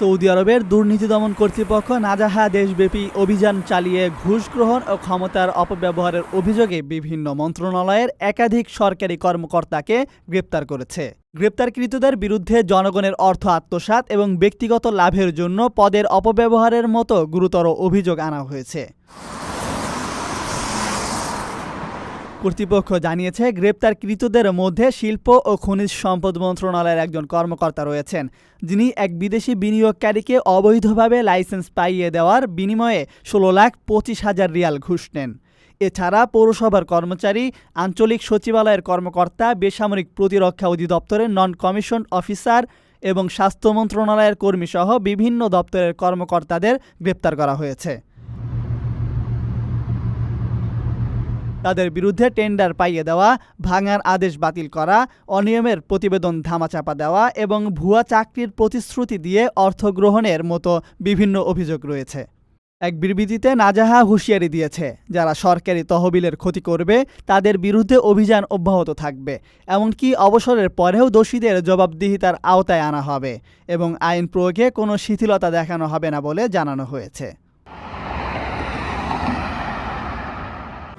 Saudi আরবের দুর্নীতি দমন কর্তৃপক্ষ নাজাহা দেশব্যাপী অভিযান চালিয়ে ঘুষ গ্রহণ ও ক্ষমতার অপব্যবহারের অভিযোগে বিভিন্ন মন্ত্রণালয়ের একাধিক সরকারি কর্মকর্তাকে গ্রেপ্তার করেছে। গ্রেপ্তারকৃতদের বিরুদ্ধে জনগণের অর্থ আত্মসাত এবং ব্যক্তিগত লাভের জন্য পদের অপব্যবহারের মতো গুরুতর অভিযোগ আনা হয়েছে। কর্তৃপক্ষ জানিয়েছে, গ্রেপ্তারকৃতদের মধ্যে শিল্প ও খনিজ সম্পদ মন্ত্রণালয়ের একজন কর্মকর্তা রয়েছেন, যিনি এক বিদেশি বিনিয়োগকারীকে অবৈধভাবে লাইসেন্স পাইয়ে দেওয়ার বিনিময়ে ষোলো লাখ পঁচিশ হাজার রিয়াল ঘুষ নেন। এছাড়া পৌরসভার কর্মচারী, আঞ্চলিক সচিবালয়ের কর্মকর্তা, বেসামরিক প্রতিরক্ষা অধিদপ্তরের নন কমিশন অফিসার এবং স্বাস্থ্য মন্ত্রণালয়ের কর্মীসহ বিভিন্ন দপ্তরের কর্মকর্তাদের গ্রেপ্তার করা হয়েছে। তাদের বিরুদ্ধে টেন্ডার পাইয়ে দেওয়া, ভাঙার আদেশ বাতিল করা, অনিয়মের প্রতিবেদন ধামাচাপা দেওয়া এবং ভুয়া চাকরির প্রতিশ্রুতি দিয়ে অর্থ গ্রহণের মতো বিভিন্ন অভিযোগ রয়েছে। এক বিবৃতিতে নাজাহা হুঁশিয়ারি দিয়েছে, যারা সরকারি তহবিলের ক্ষতি করবে, তাদের বিরুদ্ধে অভিযান অব্যাহত থাকবে, এমনকি অবসরের পরেও দোষীদের জবাবদিহিতার আওতায় আনা হবে এবং আইন প্রয়োগে কোনো শিথিলতা দেখানো হবে না বলে জানানো হয়েছে।